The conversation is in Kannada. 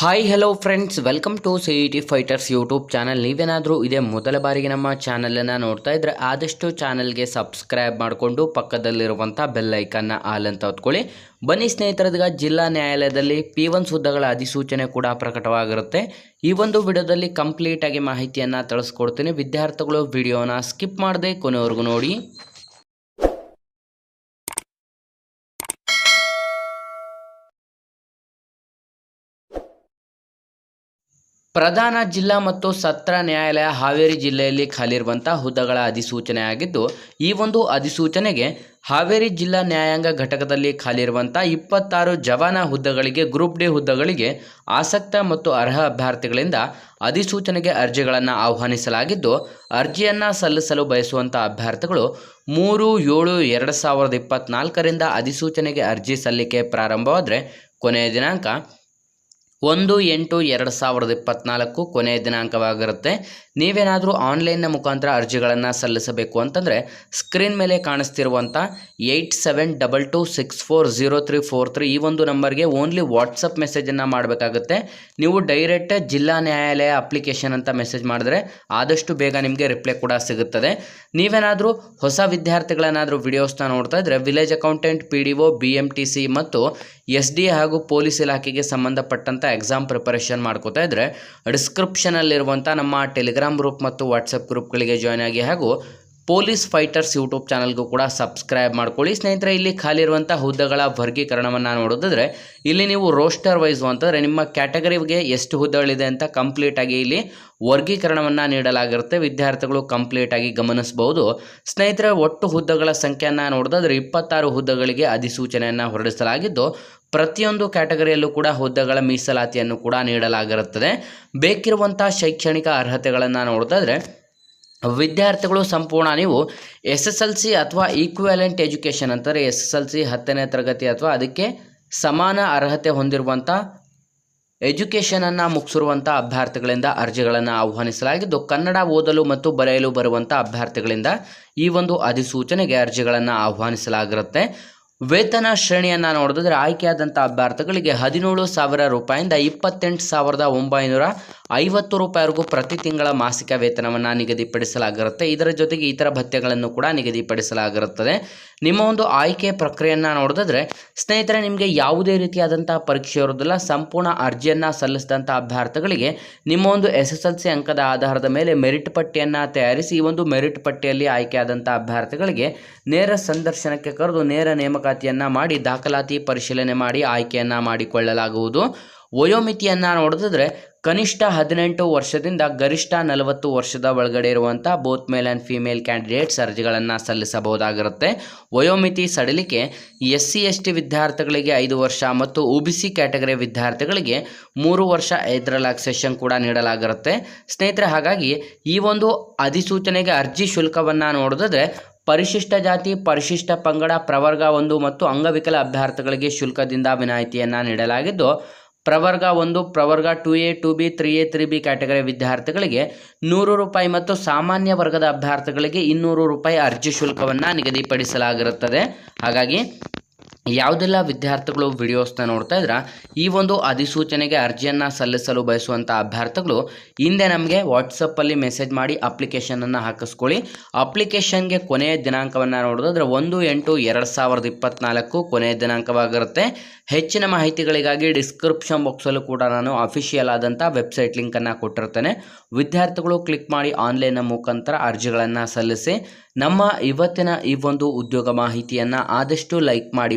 Hi hello friends welcome to C E T fighters YouTube channel ನೀವೇನಾದರೂ ಇದೇ ಮೊದಲ ಬಾರಿಗೆ ನಮ್ಮ ಚಾನಲನ್ನು ನೋಡ್ತಾ ಇದ್ದರೆ ಆದಷ್ಟು ಚಾನಲ್ಗೆ ಸಬ್ಸ್ಕ್ರೈಬ್ ಮಾಡಿಕೊಂಡು ಪಕ್ಕದಲ್ಲಿರುವಂಥ ಬೆಲ್ ಐಕನ್ನ ಆಲ್ ಅಂತ ಹೊತ್ಕೊಳ್ಳಿ. ಬನ್ನಿ ಸ್ನೇಹಿತರದೀಗ, ಜಿಲ್ಲಾ ನ್ಯಾಯಾಲಯದಲ್ಲಿ ಪಿ ಒನ್ ಸುದ್ದಗಳ ಅಧಿಸೂಚನೆ ಕೂಡ ಪ್ರಕಟವಾಗಿರುತ್ತೆ. ಈ ಒಂದು ವಿಡಿಯೋದಲ್ಲಿ ಕಂಪ್ಲೀಟಾಗಿ ಮಾಹಿತಿಯನ್ನು ತಿಳಿಸ್ಕೊಡ್ತೀನಿ. ವಿದ್ಯಾರ್ಥಿಗಳು ವಿಡಿಯೋನ ಸ್ಕಿಪ್ ಮಾಡದೆ ಕೊನೆವರೆಗೂ ನೋಡಿ. ಪ್ರಧಾನ ಜಿಲ್ಲಾ ಮತ್ತು ಸತ್ರ ನ್ಯಾಯಾಲಯ ಹಾವೇರಿ ಜಿಲ್ಲೆಯಲ್ಲಿ ಖಾಲಿರುವಂಥ ಹುದ್ದೆಗಳ ಅಧಿಸೂಚನೆ ಆಗಿದ್ದು ಈ ಒಂದು ಅಧಿಸೂಚನೆಗೆ ಹಾವೇರಿ ಜಿಲ್ಲಾ ನ್ಯಾಯಾಂಗ ಘಟಕದಲ್ಲಿ ಖಾಲಿರುವಂಥ ಇಪ್ಪತ್ತಾರು ಜವಾನ ಹುದ್ದೆಗಳಿಗೆ, ಗ್ರೂಪ್ ಡಿ ಹುದ್ದೆಗಳಿಗೆ ಆಸಕ್ತ ಮತ್ತು ಅರ್ಹ ಅಭ್ಯರ್ಥಿಗಳಿಂದ ಅಧಿಸೂಚನೆಗೆ ಅರ್ಜಿಗಳನ್ನು ಆಹ್ವಾನಿಸಲಾಗಿದ್ದು, ಅರ್ಜಿಯನ್ನು ಸಲ್ಲಿಸಲು ಬಯಸುವಂಥ ಅಭ್ಯರ್ಥಿಗಳು ಮೂರು, ಏಳು, ಎರಡು ಸಾವಿರದ ಇಪ್ಪತ್ತ್ನಾಲ್ಕರಿಂದ ಅಧಿಸೂಚನೆಗೆ ಅರ್ಜಿ ಸಲ್ಲಿಕೆ ಪ್ರಾರಂಭವಾದರೆ ಕೊನೆಯ ದಿನಾಂಕ ಒಂದು ಎಂಟು ಎರಡು ಸಾವಿರದ ಇಪ್ಪತ್ತ್ನಾಲ್ಕು ಕೊನೆಯ ದಿನಾಂಕವಾಗಿರುತ್ತೆ. ನೀವೇನಾದರೂ ಆನ್ಲೈನ್ನ ಮುಖಾಂತರ ಅರ್ಜಿಗಳನ್ನು ಸಲ್ಲಿಸಬೇಕು ಅಂತಂದರೆ ಸ್ಕ್ರೀನ್ ಮೇಲೆ ಕಾಣಿಸ್ತಿರುವಂಥ eight seven double two six four zero three four three ಈ ಒಂದು ನಂಬರ್ಗೆ ಓನ್ಲಿ ವಾಟ್ಸಪ್ ಮೆಸೇಜನ್ನು ಮಾಡಬೇಕಾಗುತ್ತೆ. ನೀವು ಡೈರೆಕ್ಟ್ ಜಿಲ್ಲಾ ನ್ಯಾಯಾಲಯ ಅಪ್ಲಿಕೇಶನ್ ಅಂತ ಮೆಸೇಜ್ ಮಾಡಿದ್ರೆ ಆದಷ್ಟು ಬೇಗ ನಿಮಗೆ ರಿಪ್ಲೈ ಕೂಡ ಸಿಗುತ್ತದೆ. ನೀವೇನಾದರೂ ಹೊಸ ವಿದ್ಯಾರ್ಥಿಗಳೇನಾದರೂ ವಿಡಿಯೋಸ್ನ ನೋಡ್ತಾ ಇದ್ದರೆ village accountant, P D O, B M T C ಮತ್ತು ಎಸ್ ಡಿ ಹಾಗೂ ಪೊಲೀಸ್ ಇಲಾಖೆಗೆ ಸಂಬಂಧಪಟ್ಟಂಥ ಎಕ್ಸಾಮ್ ಪ್ರಿಪರೇಷನ್ ಮಾಡ್ಕೋತಾ ಇದ್ದರೆ ಡಿಸ್ಕ್ರಿಪ್ಷನಲ್ಲಿರುವಂಥ ನಮ್ಮ ಟೆಲಿಗ್ರಾಮ್ ಗ್ರೂಪ್ ಮತ್ತು ವಾಟ್ಸಪ್ ಗ್ರೂಪ್ಗಳಿಗೆ ಜಾಯ್ನ್ ಆಗಿ ಹಾಗೂ ಪೊಲೀಸ್ ಫೈಟರ್ಸ್ ಯೂಟ್ಯೂಬ್ ಚಾನಲ್ಗೂ ಕೂಡ ಸಬ್ಸ್ಕ್ರೈಬ್ ಮಾಡ್ಕೊಳ್ಳಿ. ಸ್ನೇಹಿತರೆ, ಇಲ್ಲಿ ಖಾಲಿ ಇರುವಂಥ ಹುದ್ದೆಗಳ ವರ್ಗೀಕರಣವನ್ನು ನೋಡೋದಾದರೆ ಇಲ್ಲಿ ನೀವು ರೋಸ್ಟರ್ ವೈಸು ಅಂತಂದರೆ ನಿಮ್ಮ ಕ್ಯಾಟಗರಿಗೆ ಎಷ್ಟು ಹುದ್ದೆಗಳಿದೆ ಅಂತ ಕಂಪ್ಲೀಟಾಗಿ ಇಲ್ಲಿ ವರ್ಗೀಕರಣವನ್ನು ನೀಡಲಾಗಿರುತ್ತೆ. ವಿದ್ಯಾರ್ಥಿಗಳು ಕಂಪ್ಲೀಟಾಗಿ ಗಮನಿಸಬಹುದು ಸ್ನೇಹಿತರೆ, ಒಟ್ಟು ಹುದ್ದೆಗಳ ಸಂಖ್ಯೆಯನ್ನು ನೋಡೋದಾದರೆ ಇಪ್ಪತ್ತಾರು ಹುದ್ದೆಗಳಿಗೆ ಅಧಿಸೂಚನೆಯನ್ನು ಹೊರಡಿಸಲಾಗಿದ್ದು ಪ್ರತಿಯೊಂದು ಕ್ಯಾಟಗರಿಯಲ್ಲೂ ಕೂಡ ಹುದ್ದೆಗಳ ಮೀಸಲಾತಿಯನ್ನು ಕೂಡ ನೀಡಲಾಗಿರುತ್ತದೆ. ಬೇಕಿರುವಂಥ ಶೈಕ್ಷಣಿಕ ಅರ್ಹತೆಗಳನ್ನು ನೋಡ್ತಾಯಿದ್ರೆ ವಿದ್ಯಾರ್ಥಿಗಳು ಸಂಪೂರ್ಣ ನೀವು ಎಸ್ ಎಸ್ ಎಲ್ ಸಿ ಅಥವಾ ಈಕ್ವಾಲೆಂಟ್ ಎಜುಕೇಷನ್ ಅಂತಾರೆ, ಎಸ್ ಎಸ್ ಎಲ್ ಸಿ ಹತ್ತನೇ ತರಗತಿ ಅಥವಾ ಅದಕ್ಕೆ ಸಮಾನ ಅರ್ಹತೆ ಹೊಂದಿರುವಂಥ ಎಜುಕೇಷನನ್ನು ಮುಗಿಸಿರುವಂಥ ಅಭ್ಯರ್ಥಿಗಳಿಂದ ಅರ್ಜಿಗಳನ್ನು ಆಹ್ವಾನಿಸಲಾಗಿದ್ದು, ಕನ್ನಡ ಓದಲು ಮತ್ತು ಬರೆಯಲು ಬರುವಂಥ ಅಭ್ಯರ್ಥಿಗಳಿಂದ ಈ ಒಂದು ಅಧಿಸೂಚನೆಗೆ ಅರ್ಜಿಗಳನ್ನು ಆಹ್ವಾನಿಸಲಾಗಿರುತ್ತೆ. ವೇತನ ಶ್ರೇಣಿಯನ್ನು ನೋಡಿದ್ರೆ ಆಯ್ಕೆಯಾದಂಥ ಅಭ್ಯರ್ಥಿಗಳಿಗೆ ಹದಿನೇಳು ಸಾವಿರ ರೂಪಾಯಿಂದ ಇಪ್ಪತ್ತೆಂಟು ಸಾವಿರದ ಒಂಬೈನೂರ ಐವತ್ತು ರೂಪಾಯಿವರೆಗೂ ಪ್ರತಿ ತಿಂಗಳ ಮಾಸಿಕ ವೇತನವನ್ನು ನಿಗದಿಪಡಿಸಲಾಗಿರುತ್ತೆ. ಇದರ ಜೊತೆಗೆ ಇತರ ಭತ್ಯೆಗಳನ್ನು ಕೂಡ ನಿಗದಿಪಡಿಸಲಾಗಿರುತ್ತದೆ. ನಿಮ್ಮ ಒಂದು ಆಯ್ಕೆ ಪ್ರಕ್ರಿಯೆಯನ್ನು ನೋಡಿದ್ರೆ ಸ್ನೇಹಿತರೆ, ನಿಮಗೆ ಯಾವುದೇ ರೀತಿಯಾದಂಥ ಪರೀಕ್ಷೆ ಇರೋದಿಲ್ಲ ಸಂಪೂರ್ಣ ಅರ್ಜಿಯನ್ನು ಸಲ್ಲಿಸಿದಂಥ ಅಭ್ಯರ್ಥಿಗಳಿಗೆ ನಿಮ್ಮ ಒಂದು ಎಸ್ ಎಸ್ ಎಲ್ ಸಿ ಅಂಕದ ಆಧಾರದ ಮೇಲೆ ಮೆರಿಟ್ ಪಟ್ಟಿಯನ್ನು ತಯಾರಿಸಿ, ಈ ಒಂದು ಮೆರಿಟ್ ಪಟ್ಟಿಯಲ್ಲಿ ಆಯ್ಕೆಯಾದಂಥ ಅಭ್ಯರ್ಥಿಗಳಿಗೆ ನೇರ ಸಂದರ್ಶನಕ್ಕೆ ಕರೆದು ನೇರ ನೇಮಕಾತಿಯನ್ನು ಮಾಡಿ, ದಾಖಲಾತಿ ಪರಿಶೀಲನೆ ಮಾಡಿ ಆಯ್ಕೆಯನ್ನು ಮಾಡಿಕೊಳ್ಳಲಾಗುವುದು. ವಯೋಮಿತಿಯನ್ನು ನೋಡಿದ್ರೆ ಕನಿಷ್ಠ ಹದಿನೆಂಟು ವರ್ಷದಿಂದ ಗರಿಷ್ಠ ನಲವತ್ತು ವರ್ಷದ ಒಳಗಡೆ ಇರುವಂಥ both male and female candidates ಅರ್ಜಿಗಳನ್ನು ಸಲ್ಲಿಸಬಹುದಾಗಿರುತ್ತೆ. ವಯೋಮಿತಿ ಸಡಿಲಿಕೆ ಎಸ್ ಸಿ ಎಸ್ ಟಿ ವಿದ್ಯಾರ್ಥಿಗಳಿಗೆ ಐದು ವರ್ಷ ಮತ್ತು ಒ ಬಿ ಸಿ ಕ್ಯಾಟಗರಿ ವಿದ್ಯಾರ್ಥಿಗಳಿಗೆ ಮೂರು ವರ್ಷ ಇದರ ರಿಲ್ಯಾಕ್ಸೇಷನ್ ಕೂಡ ನೀಡಲಾಗಿರುತ್ತೆ. ಸ್ನೇಹಿತರೆ, ಹಾಗಾಗಿ ಈ ಒಂದು ಅಧಿಸೂಚನೆಗೆ ಅರ್ಜಿ ಶುಲ್ಕವನ್ನು ನೋಡಿದ್ರೆ ಪರಿಶಿಷ್ಟ ಜಾತಿ, ಪರಿಶಿಷ್ಟ ಪಂಗಡ, ಪ್ರವರ್ಗ ಒಂದು ಮತ್ತು ಅಂಗವಿಕಲ ಅಭ್ಯರ್ಥಿಗಳಿಗೆ ಶುಲ್ಕದಿಂದ ವಿನಾಯಿತಿಯನ್ನು ನೀಡಲಾಗಿದ್ದು ಪ್ರವರ್ಗ ಒಂದು, ಪ್ರವರ್ಗ two A, two B, three A, three B category ವಿದ್ಯಾರ್ಥಿಗಳಿಗೆ ನೂರು ರೂಪಾಯಿ ಮತ್ತು ಸಾಮಾನ್ಯ ವರ್ಗದ ಅಭ್ಯರ್ಥಿಗಳಿಗೆ ಇನ್ನೂರು ರೂಪಾಯಿ ಅರ್ಜಿ ಶುಲ್ಕವನ್ನು ನಿಗದಿಪಡಿಸಲಾಗಿರುತ್ತದೆ. ಹಾಗಾಗಿ ಯಾವುದೆಲ್ಲ ವಿದ್ಯಾರ್ಥಿಗಳು ವಿಡಿಯೋಸ್ನ ನೋಡ್ತಾ ಇದ್ರ, ಈ ಒಂದು ಅಧಿಸೂಚನೆಗೆ ಅರ್ಜಿಯನ್ನು ಸಲ್ಲಿಸಲು ಬಯಸುವಂಥ ಅಭ್ಯರ್ಥಿಗಳು, ಹಿಂದೆ ನಮಗೆ ವಾಟ್ಸಪ್ಪಲ್ಲಿ ಮೆಸೇಜ್ ಮಾಡಿ ಅಪ್ಲಿಕೇಶನನ್ನು ಹಾಕಿಸ್ಕೊಳ್ಳಿ. ಅಪ್ಲಿಕೇಶನ್ಗೆ ಕೊನೆಯ ದಿನಾಂಕವನ್ನು ನೋಡೋದಾದ್ರೆ ಒಂದು ಎಂಟು ಎರಡು ಸಾವಿರದ ಇಪ್ಪತ್ತ್ನಾಲ್ಕು ಕೊನೆಯ ದಿನಾಂಕವಾಗಿರುತ್ತೆ. ಹೆಚ್ಚಿನ ಮಾಹಿತಿಗಳಿಗಾಗಿ ಡಿಸ್ಕ್ರಿಪ್ಷನ್ ಬಾಕ್ಸಲ್ಲೂ ಕೂಡ ನಾನು ಅಫಿಷಿಯಲ್ ಆದಂಥ ವೆಬ್ಸೈಟ್ ಲಿಂಕನ್ನು ಕೊಟ್ಟಿರ್ತೇನೆ. ವಿದ್ಯಾರ್ಥಿಗಳು ಕ್ಲಿಕ್ ಮಾಡಿ ಆನ್ಲೈನ್ನ ಮುಖಾಂತರ ಅರ್ಜಿಗಳನ್ನು ಸಲ್ಲಿಸಿ. ನಮ್ಮ ಇವತ್ತಿನ ಈ ಒಂದು ಉದ್ಯೋಗ ಮಾಹಿತಿಯನ್ನು ಆದಷ್ಟು ಲೈಕ್ ಮಾಡಿ